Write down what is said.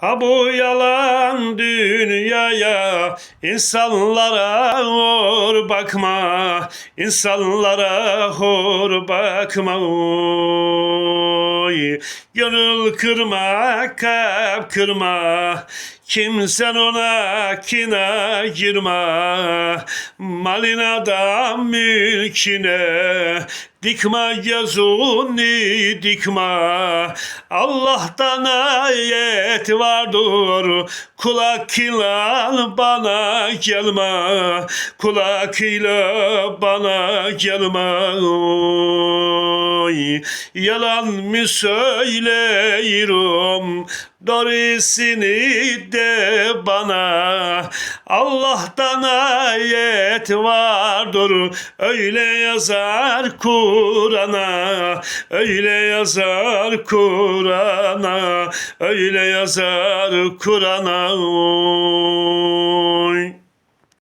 Ha bu yalan dünyaya insanlara hor bakma insanlara hor bakma oy Gönül kırma kalp kırma. Kimsen ona kina girme. Malina da mülkine Dikme gözünü dikme. Allah'tan ayet vardır. Kulak ile bana gelme. Kulak ile bana gelme oy. Yalan mı söyleyirim Doğrusunu de bana. Allah'tan ayet vardır. Öyle yazar Kur'an'a. Öyle yazar Kur'an'a. Öyle yazar Kur'an'a